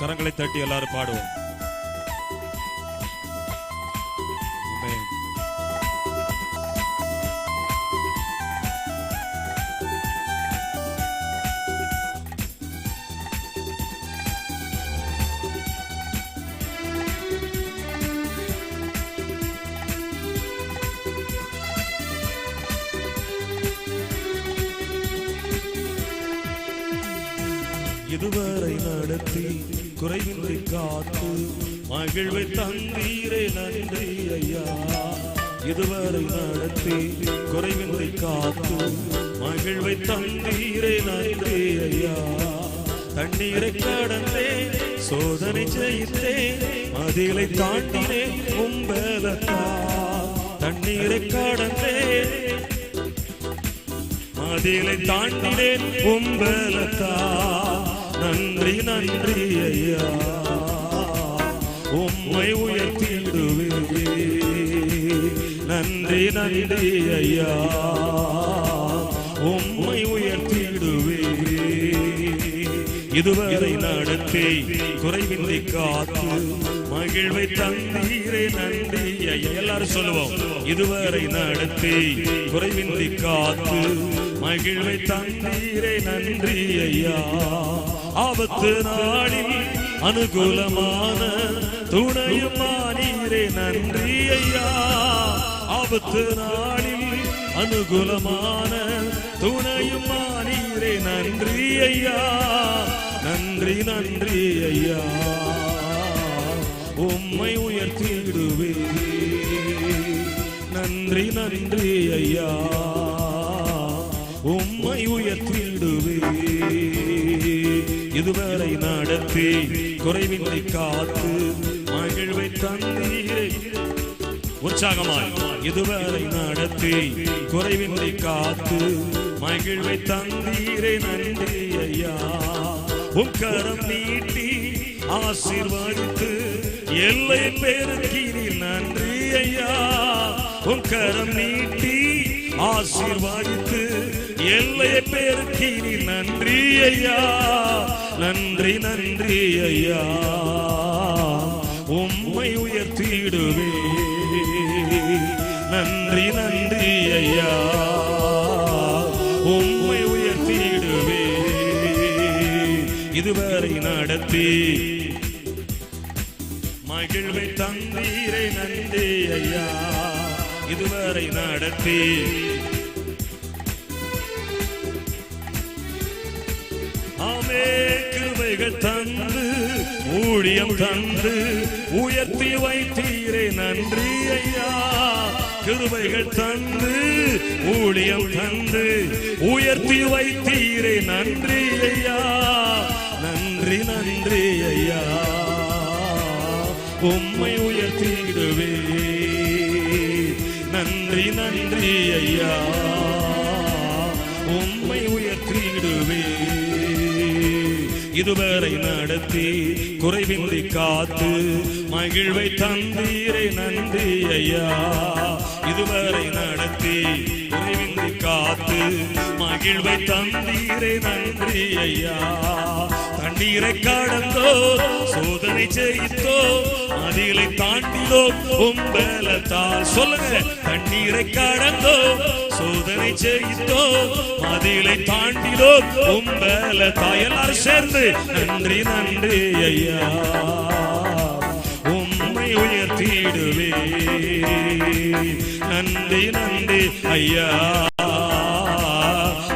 கரங்களை தட்டி எல்லாரும் பாடுவோம். இதுவரை நடத்தி குறைவின்றி காத்து மகிழ்வை தந்தீரே நன்றி ஐயா. இதுவரை நடத்தி குறைவின்றி காத்து மகிழ்வை தந்தீரே நன்றி ஐயா. தண்ணீரை கடந்தே சோதனை செய்தே மதிலை தாண்டினே உம்பலத்தா தண்ணீரை கடந்தே மதிலை தாண்டினேன் உம்பலத்தா நன்றி நன்றி ஐயா. உம்மை உயர்த்திடுவே நன்றி நன்றி ஐயா. உம்மை உயர்த்திடுவே இதுவரை நடத்தை குறைவின்றி காத்து மகிழ்வை தந்தீரே நன்றி எல்லாரும் சொல்லுவோம். இதுவரை நடத்தி குறைவின்றி காத்து மகிழ்வை தந்தீரே நன்றி ஐயா. ஆபத்து நாளில் அனுகூலமான துணையுமானீரே நன்றி ஐயா. ஆபத்து நாளில் அனுகூலமான துணையுமானீரே நன்றி ஐயா. நன்றி நன்றி ஐயா. உம்மை உயர்த்திடுவே நன்றி நன்றி ஐயா. உம்மை உயர்த்திடுவே இதுவரை நடத்தி குறைவின்றி காத்து மகிழ்வை தந்தீரை. உற்சாகமாய் இதுவரை நடத்தி குறைவின்றி காத்து மகிழ்வை தந்தீரை நன்றி ஐயா. உம் கரம் நீட்டி ஆசீர்வாதித்து எல்லை பெருக்கிறீர் நன்றி ஐயா. உம் கரம் நீட்டி ஆசீர்வதித்து எல்லை பெருக்கிறீர் நன்றி ஐயா நன்றி நன்றி ஐயா. உம்மை உயர்த்திடுவே. நன்றி நன்றி ஐயா. உம்மை உயர்த்திடுவே. இதுவரை நடத்தி மகிழ்வை தந்தீரை. நன்றி ஐயா. இதுவரை நடத்தி. ஆமே கிருபைகள் தந்து ஊழியம் தந்து உயர்த்தி வைத்தீரே நன்றி ஐயா. கிருபைகள் தந்து ஊழியம் தந்து உயர்த்தி வைத்தீரே நன்றி ஐயா. நன்றி நன்றி ஐயா. உம்மை உயர்த்திடுவே நன்றி நன்றி ஐயா. உம்மை உயர்த்திடுவே. இதுவரை நடத்தி குறைவின்றி காத்து மகிழ்வை தந்தீரை நன்றி ஐயா. இதுவரை நடத்தி குறைவின்றி காத்து மகிழ்வை தந்தீரை நன்றி ஐயா. தண்ணீரை கடந்தோ சோதனை செய்தோ அதிலை தாண்டிலோ உம்பலத்தால் சொல்லுங்க தண்ணீரை கடந்தோ சோதனை செய்தோ அதிலை தாண்டிலோ உம்பலத்தா எல்லாரும் சேர்ந்து நன்றி நன்றி ஐயா. உம்மை நன்றி நன்றி ஐயா.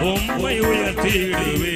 உம்மை உயர்த்திடுவே